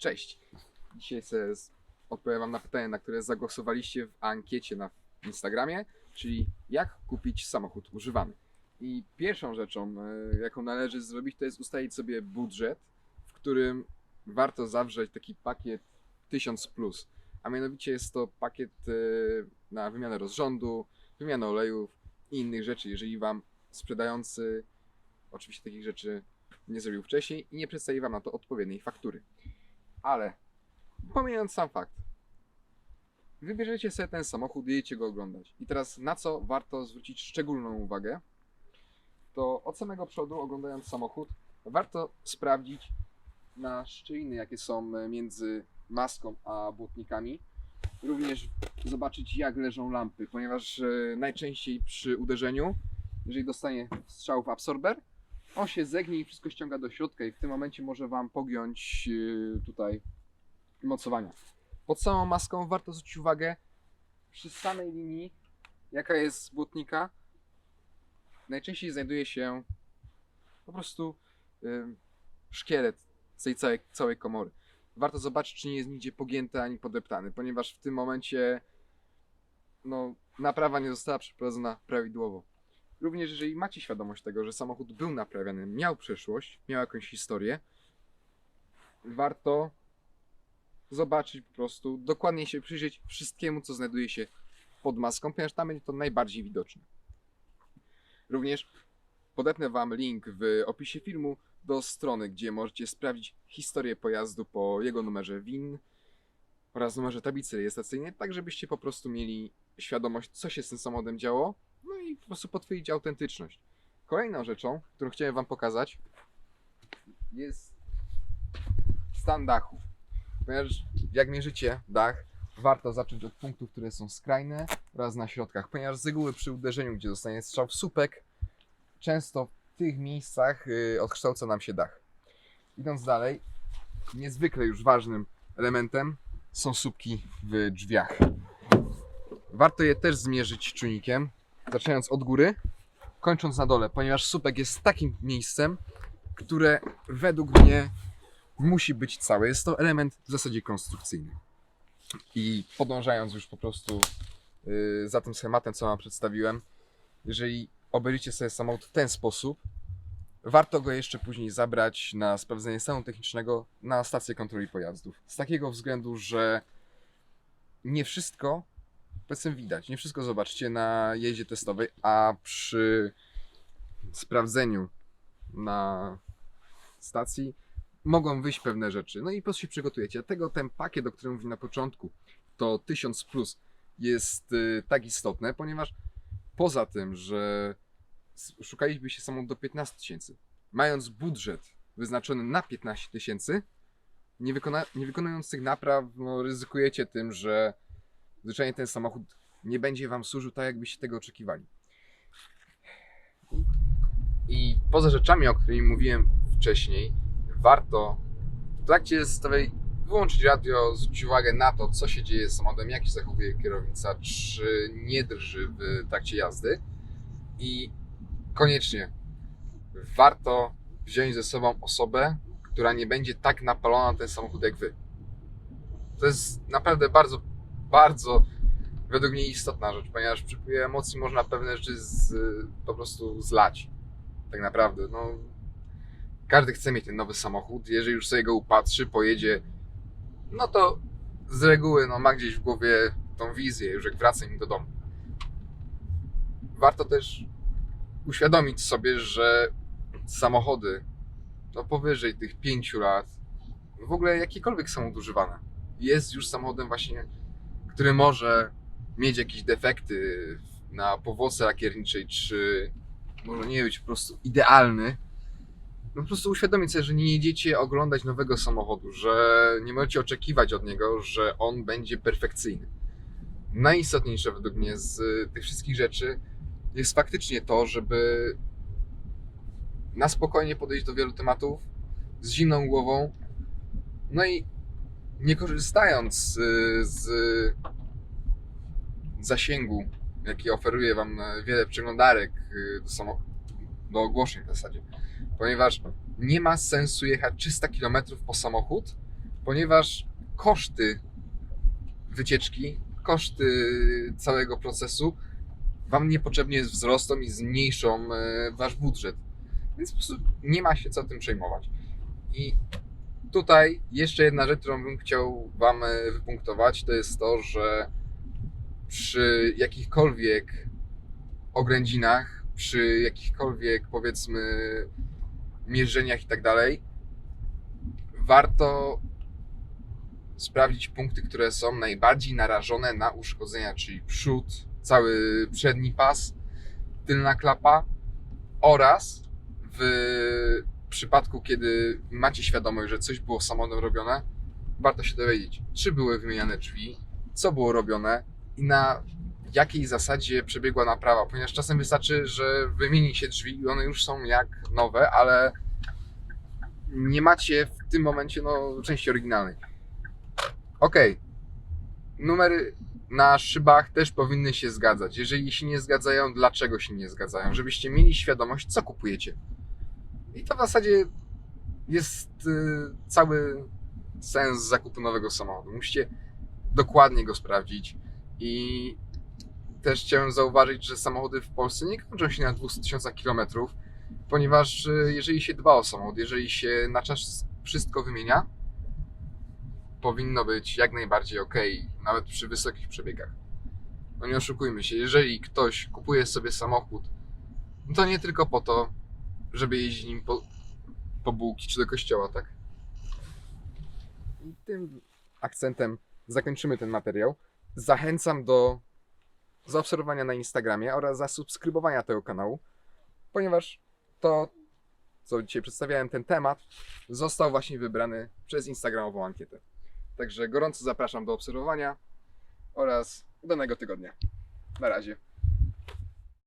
Cześć. Dzisiaj sobie odpowiem Wam na pytanie, na które zagłosowaliście w ankiecie na Instagramie, czyli jak kupić samochód używany. I pierwszą rzeczą, e, jaką należy zrobić, to jest ustalić sobie budżet, w którym warto zawrzeć taki pakiet 1000 plus. A mianowicie jest to pakiet e, na wymianę rozrządu, wymianę olejów i innych rzeczy, jeżeli Wam sprzedający oczywiście takich rzeczy nie zrobił wcześniej i nie przedstawi Wam na to odpowiedniej faktury. Ale pomijając sam fakt, wybierzecie sobie ten samochód, jedziecie go oglądać. I teraz na co warto zwrócić szczególną uwagę, to od samego przodu, oglądając samochód, warto sprawdzić na szczeliny, jakie są między maską a błotnikami. Również zobaczyć, jak leżą lampy, ponieważ e, najczęściej przy uderzeniu, jeżeli dostanie strzał w absorber, on się zegnie i wszystko ściąga do środka i w tym momencie może Wam pogiąć yy, tutaj mocowania. Pod samą maską warto zwrócić uwagę przy samej linii, jaka jest błotnika, najczęściej znajduje się po prostu yy, szkielet z tej całej, całej komory. Warto zobaczyć, czy nie jest nigdzie pogięty ani podeptany, ponieważ w tym momencie no, naprawa nie została przeprowadzona prawidłowo. Również jeżeli macie świadomość tego, że samochód był naprawiany, miał przeszłość, miał jakąś historię, warto zobaczyć po prostu, dokładnie się przyjrzeć wszystkiemu, co znajduje się pod maską, ponieważ tam będzie to najbardziej widoczne. Również podepnę Wam link w opisie filmu do strony, gdzie możecie sprawdzić historię pojazdu po jego numerze WIN oraz numerze tablicy rejestracyjnej, tak żebyście po prostu mieli świadomość, co się z tym samochodem działo, i po prostu potwierdzić autentyczność. Kolejną rzeczą, którą chciałem Wam pokazać, jest stan dachu. Ponieważ jak mierzycie dach, warto zacząć od punktów, które są skrajne oraz na środkach, ponieważ z reguły przy uderzeniu, gdzie zostanie strzał w słupek, często w tych miejscach yy, odkształca nam się dach. Idąc dalej, niezwykle już ważnym elementem są słupki w drzwiach. Warto je też zmierzyć czujnikiem, zaczynając od góry, kończąc na dole, ponieważ słupek jest takim miejscem, które według mnie musi być całe. Jest to element w zasadzie konstrukcyjny. I podążając już po prostu yy, za tym schematem, co Wam przedstawiłem, jeżeli obejrzycie sobie samochód w ten sposób, warto go jeszcze później zabrać na sprawdzenie stanu technicznego na stację kontroli pojazdów. Z takiego względu, że nie wszystko powiedzmy widać, nie wszystko zobaczycie na jeździe testowej, a przy sprawdzeniu na stacji mogą wyjść pewne rzeczy. No i po prostu się przygotujecie. Dlatego ten pakiet, o którym mówiłem na początku, to 1000 plus jest y, tak istotne, ponieważ poza tym, że s- szukalibyście samochód do 15 tysięcy, mając budżet wyznaczony na 15 tysięcy, nie, wykona, nie wykonując tych napraw, no, ryzykujecie tym, że zwyczajnie ten samochód nie będzie Wam służył tak, jakbyście tego oczekiwali. I poza rzeczami, o których mówiłem wcześniej, warto w trakcie testowej wyłączyć radio, zwrócić uwagę na to, co się dzieje z samochodem, jak się zachowuje kierownica, czy nie drży w trakcie jazdy. I koniecznie warto wziąć ze sobą osobę, która nie będzie tak napalona na ten samochód jak Wy. To jest naprawdę bardzo, bardzo według mnie istotna rzecz, ponieważ przy wpływie emocji można pewne rzeczy z, po prostu zlać. Tak naprawdę, no. Każdy chce mieć ten nowy samochód. Jeżeli już sobie go upatrzy, pojedzie, no to z reguły no, ma gdzieś w głowie tą wizję, już jak wraca nim do domu. Warto też uświadomić sobie, że samochody no powyżej tych 5 lat, w ogóle jakiekolwiek samochód używany, jest już samochodem właśnie, który może mieć jakieś defekty na powłoce lakierniczej, czy może nie być po prostu idealny. No po prostu uświadomić sobie, że nie jedziecie oglądać nowego samochodu, że nie możecie oczekiwać od niego, że on będzie perfekcyjny. Najistotniejsze według mnie z tych wszystkich rzeczy jest faktycznie to, żeby na spokojnie podejść do wielu tematów z zimną głową, no i nie korzystając z zasięgu, jaki oferuje Wam e, wiele przeglądarek y, do, samo, do ogłoszeń w zasadzie. Ponieważ nie ma sensu jechać 300 km po samochód, ponieważ koszty wycieczki, koszty całego procesu Wam niepotrzebnie wzrosną i zmniejszą e, Wasz budżet. Więc po prostu nie ma się co tym przejmować. I tutaj jeszcze jedna rzecz, którą bym chciał Wam e, wypunktować, to jest to, że przy jakichkolwiek oględzinach, przy jakichkolwiek powiedzmy mierzeniach i tak dalej, warto sprawdzić punkty, które są najbardziej narażone na uszkodzenia, czyli przód, cały przedni pas, tylna klapa oraz w przypadku, kiedy macie świadomość, że coś było samochodem robione, warto się dowiedzieć, czy były wymieniane drzwi, co było robione i na jakiej zasadzie przebiegła naprawa, ponieważ czasem wystarczy, że wymieni się drzwi i one już są jak nowe, ale nie macie w tym momencie no, części oryginalnej. Okej. Numery na szybach też powinny się zgadzać. Jeżeli się nie zgadzają, dlaczego się nie zgadzają? Żebyście mieli świadomość, co kupujecie. I to w zasadzie jest y, cały sens zakupu nowego samochodu. Musicie dokładnie go sprawdzić i też chciałem zauważyć, że samochody w Polsce nie kończą się na 200 tysiącach kilometrów, ponieważ y, jeżeli się dba o samochód, jeżeli się na czas wszystko wymienia, powinno być jak najbardziej ok, nawet przy wysokich przebiegach. No nie oszukujmy się, jeżeli ktoś kupuje sobie samochód, no to nie tylko po to, żeby jeździć nim po, po bułki czy do kościoła, tak? I tym akcentem zakończymy ten materiał. Zachęcam do zaobserwowania na Instagramie oraz zasubskrybowania tego kanału, ponieważ to, co dzisiaj przedstawiałem, ten temat, został właśnie wybrany przez Instagramową ankietę. Także gorąco zapraszam do obserwowania oraz udanego tygodnia. Na razie.